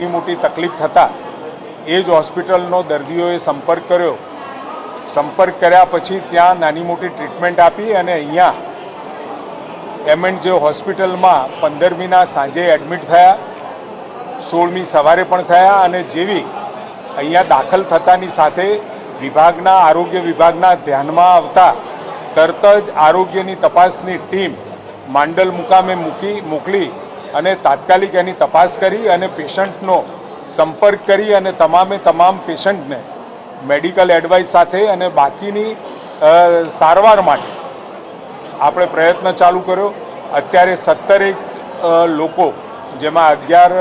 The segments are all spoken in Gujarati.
મોટી તકલીફ થતાં એ જ હોસ્પિટલનો દર્દીઓએ સંપર્ક કર્યો. સંપર્ક કર્યા પછી ત્યાં નાની મોટી ટ્રીટમેન્ટ આપી અને અહીંયા એમ એન્ડ જે હોસ્પિટલમાં પંદરમીના સાંજે એડમિટ થયા. સોળમી સવારે પણ થયા અને જેવી અહીંયા દાખલ થતાની સાથે વિભાગના આરોગ્ય વિભાગના ધ્યાનમાં આવતા તરત જ આરોગ્યની તપાસની ટીમ માંડલ મુકામે મૂકી, મોકલી અને તાત્કાલિક એની તપાસ કરી અને પેશન્ટનો સંપર્ક કરી અને તમામે તમામ પેશન્ટને મેડિકલ એડવાઇસ સાથે અને બાકીની સારવાર માટે આપણે પ્રયત્ન ચાલુ કર્યો. અત્યારે સત્તરેક લોકો, જેમાં અગિયાર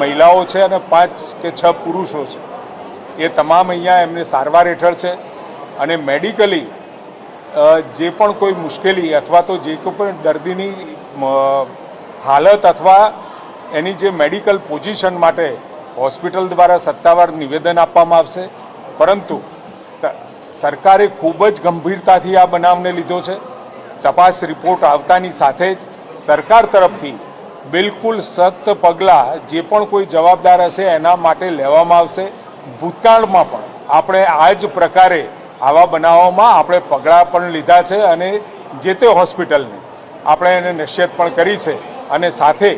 મહિલાઓ છે અને પાંચ કે છ પુરુષો છે, એ તમામ અહીંયા એમને સારવાર હેઠળ છે. અને મેડિકલી જે પણ કોઈ મુશ્કેલી અથવા તો જે કોઈ પણ દર્દીની હાલત અથવા એની જે મેડિકલ પોઝિશન માટે હોસ્પિટલ દ્વારા સત્તાવાર નિવેદન આપવામાં આવશે. પરંતુ સરકારે ખૂબ જ ગંભીરતાથી આ બનાવને લીધો છે. તપાસ રિપોર્ટ આવતાની સાથે જ સરકાર તરફથી બિલકુલ સખ્ત પગલાં જે પણ કોઈ જવાબદાર હશે એના માટે લેવામાં આવશે. ભૂતકાળમાં પણ આપણે આ જ પ્રકારે આવા બનાવોમાં આપણે પગલાં પણ લીધા છે અને જે તે હોસ્પિટલને આપણે એને નિશ્ચિત પણ કરી છે. અને સાથે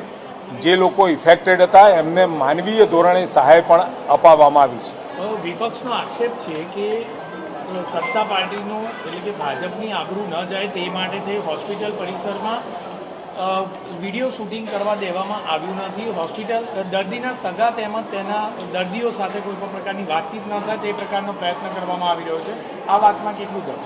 જે લોકો ઇફેક્ટેડ હતા એમને માનવીય ધોરણે સહાય પણ અપાવવામાં આવી છે. વિપક્ષનો આક્ષેપ છે કે સત્તા પાર્ટીનું એટલે કે ભાજપની આબરૂ ન જાય તે માટે તે હોસ્પિટલ પરિસરમાં વીડિયો શૂટિંગ કરવા દેવામાં આવ્યું નથી. હોસ્પિટલ દર્દીના સગા તેમજ તેના દર્દીઓ સાથે કોઈ પણ પ્રકારની વાતચીત ન થાય તે પ્રકારનો પ્રયત્ન કરવામાં આવી રહ્યો છે. આ વાતમાં કેટલું દમ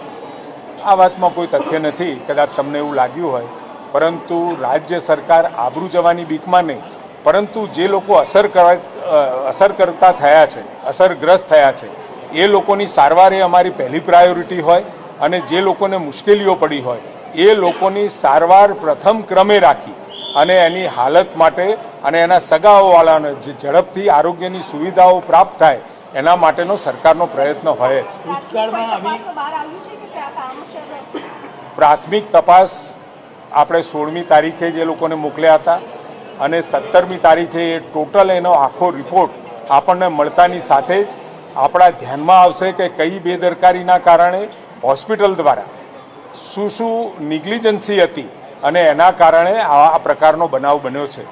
આ વાતમાં કોઈ તથ્ય નથી. કદાચ તમને એવું લાગ્યું હોય પરંતુ રાજ્ય સરકાર આબરૂ જવાની બીકમાં નહીં પરંતુ જે લોકો અસર કર- અ, અસર કરતા થયા છે અસરગ્રસ્ત થયા છે એ લોકોની સારવાર એ અમારી પહેલી પ્રાયોરિટી હોય અને જે લોકોને મુશ્કેલીઓ પડી હોય એ લોકોની સારવાર પ્રથમ ક્રમે રાખી અને એની હાલત માટે અને એના સગાઓવાળાને જે ઝડપથી આરોગ્યની સુવિધાઓ પ્રાપ્ત થાય એના માટેનો સરકારનો પ્રયત્ન હોય પ્રાથમિક તપાસ આપણે સોળમી તારીખે જે લોકોને મોકલ્યા હતા અને સત્તરમી તારીખે એ ટોટલ એનો આખો રિપોર્ટ આપણને મળતાની સાથે જ આપણા ધ્યાનમાં આવશે કે કઈ બેદરકારીના કારણે હોસ્પિટલ દ્વારા શું શું નિગ્લિજન્સી હતી અને એના કારણે આ પ્રકારનો બનાવ બન્યો છે.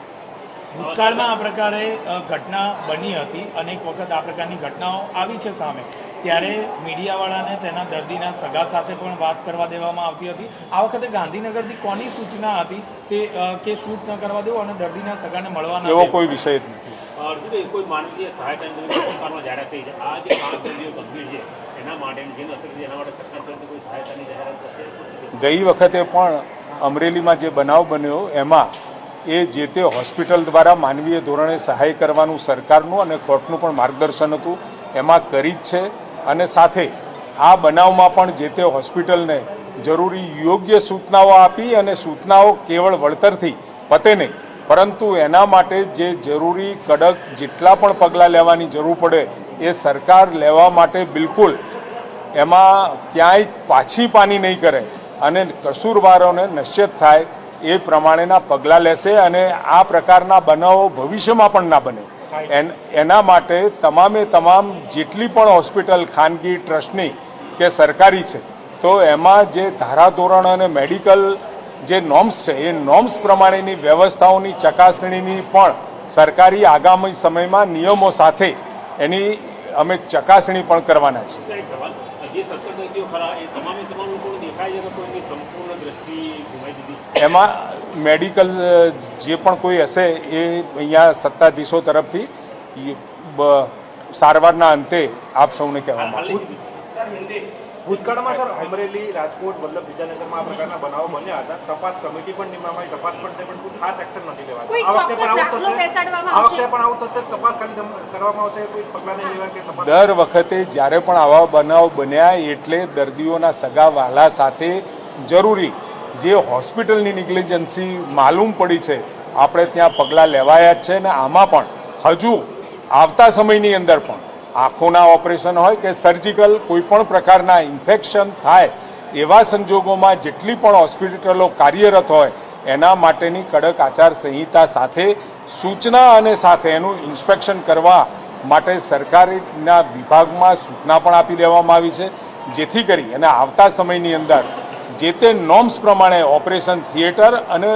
ભૂતકાળમાં આ પ્રકારે ઘટના બની હતી. અનેક વખત આ પ્રકારની ઘટનાઓ આવી છે સામે. ત્યારે મીડિયાવાળાને તેના દર્દીના સગા સાથે પણ વાત કરવા દેવામાં આવતી હતી. આ વખતે ગાંધીનગરથી કોની સૂચના હતી તે કે શૂટ ન કરવા દેવું અને દર્દીના સગાને મળવાના એવો કોઈ વિષય જ નથી. અર્જુનભાઈ કોઈ માનવીય સહાય જાહેરાત થઈ છે? આ જે પાંચ દર્દીઓ ગંભીર છે એના માટે જેને અસર એના માટે સરકાર તરફથી કોઈ સહાયતાની જાહેરાત થશે? ગઈ વખતે પણ અમરેલીમાં જે બનાવ બન્યો એમાં એ જે તે હોસ્પિટલ દ્વારા માનવીય ધોરણે સહાય કરવાનું સરકારનું અને કોર્ટનું પણ માર્ગદર્શન હતું. એમાં કરી જ છે. અને સાથે આ બનાવમાં પણ જે તે હોસ્પિટલને જરૂરી યોગ્ય સૂચનાઓ આપી અને સૂચનાઓ કેવળ વળતરથી પતે નહીં, પરંતુ એના માટે જે જરૂરી કડક જેટલા પણ પગલાં લેવાની જરૂર પડે એ સરકાર લેવા માટે બિલકુલ એમાં ક્યાંય પાછી પાની નહીં કરે અને કસૂરવારોને નિશ્ચિત થાય એ પ્રમાણેના પગલાં લેશે અને આ પ્રકારના બનાવો ભવિષ્યમાં પણ ના બને. એન- એના માટે તમામે તમામ જેટલી પણ હોસ્પિટલ, ખાનગી, ટ્રસ્ટની કે સરકારી છે, તો એમાં જે ધારાધોરણ અને મેડિકલ જે નોર્મ્સ છે, એ નોર્મ્સ પ્રમાણેની વ્યવસ્થાઓની ચકાસણીની પણ સરકારી આગામી સમયમાં નિયમો સાથે એની અમે ચકાસણી પણ કરવાના છીએ. એમાં મેડિકલ જે પણ કોઈ હશે એ અહીંયા સત્તાધીશો તરફથી સારવારના અંતે આપ સૌને કહેવામાં આવશે. ભૂતકાળમાં સર અમરેલી રાજકોટ વલ્લભ વિદ્યાનગરમાં આ પ્રકારના બનાવો બન્યા હતા. તપાસ કમિટી પણ નિમવામાં તપાસ પણ પણ કોઈ ખાસ એક્શન નથી કોઈ આ વખતે પણ આવું થશે? આ વખતે પણ આવું થશે? તપાસ ખાલી કરવામાં આવશે? કોઈ પગલાં નહીં લેવા કે તપાસ દર વખતે જ્યારે પણ આવા બનાવ બન્યા એટલે દર્દીઓના સગા વહાલા સાથે જરૂરી જે હોસ્પિટલની નિગ્લિજન્સી માલુમ પડી છે આપણે ત્યાં પગલાં લેવાયા જ છે ને આમાં પણ હજુ આવતા સમયની અંદર પણ આંખોના ઓપરેશન હોય કે સર્જિકલ કોઈ પણ પ્રકારના ઇન્ફેક્શન થાય એવા સંજોગોમાં જેટલી પણ હોસ્પિટલો કાર્યરત હોય, એના માટેની કડક આચાર સંહિતા સાથે, સૂચના અને સાથે એનું ઇન્સ્પેક્શન કરવા માટે સરકારીના વિભાગમાં સૂચના પણ આપી દેવામાં આવી છે. જેથી કરી અને આવતા સમયની અંદર જે તે નોર્મ્સ પ્રમાણે ઓપરેશન થિયેટર અને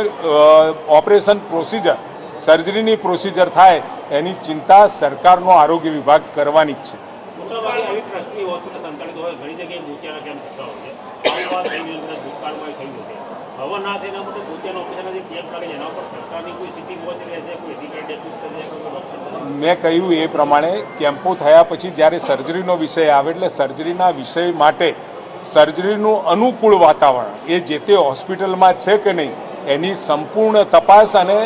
ઓપરેશન પ્રોસિજર સર્જરીની પ્રોસિજર થાય એની ચિંતા સરકારનો આરોગ્ય વિભાગ કરવાની જ છે. મેં કહ્યું એ પ્રમાણે કેમ્પો થયા પછી જ્યારે સર્જરીનો વિષય આવે એટલે સર્જરીના વિષય માટે સર્જરીનું અનુકૂળ વાતાવરણ એ જે તે હોસ્પિટલમાં છે કે નહીં એની સંપૂર્ણ તપાસ અને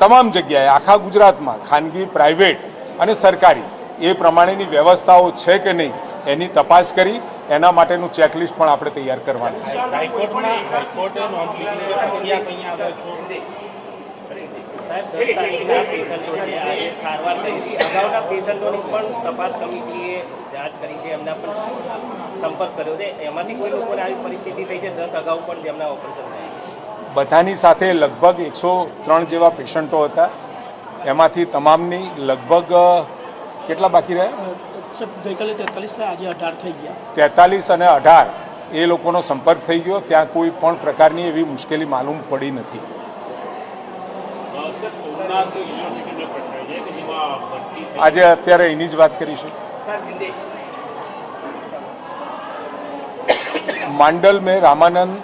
તમામ જગ્યાએ, આખા ગુજરાતમાં, ખાનગી, પ્રાઇવેટ અને સરકારી, એ પ્રમાણેની વ્યવસ્થાઓ છે કે નહીં, એની તપાસ કરી, એના માટેનું ચેકલિસ્ટ પણ આપણે તૈયાર કરવાની છે. સંપર્ક કર્યો છે. એમાંથી કોઈ લોકોને આવી પરિસ્થિતિ થઈ છે, દસ અગાઉ પણ જેમના ઓપરેશન થયા બધાની સાથે લગભગ એકસો ત્રણ જેવા પેશન્ટો હતા. એમાંથી તમામની લગભગ કેટલા બાકી રહ્યા? ગઈકાલે તેતાલીસ અને અઢાર એ લોકોનો સંપર્ક થઈ ગયો. ત્યાં કોઈ પણ પ્રકારની એવી મુશ્કેલી માલુમ પડી નથી. આજે અત્યારે એની જ વાત કરીશું. માંડલ મેં રામાનંદ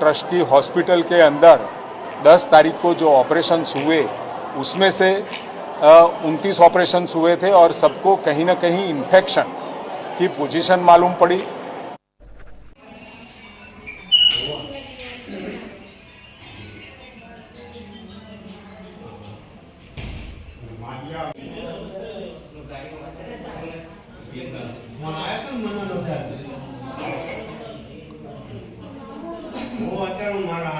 ट्रस्ट की हॉस्पिटल के अंदर 10 तारीख को जो ऑपरेशंस हुए, उसमें से उनतीस ऑपरेशंस हुए थे और सबको कहीं ना कहीं इन्फेक्शन की पोजीशन मालूम पड़ी। હું અત્યારે મારા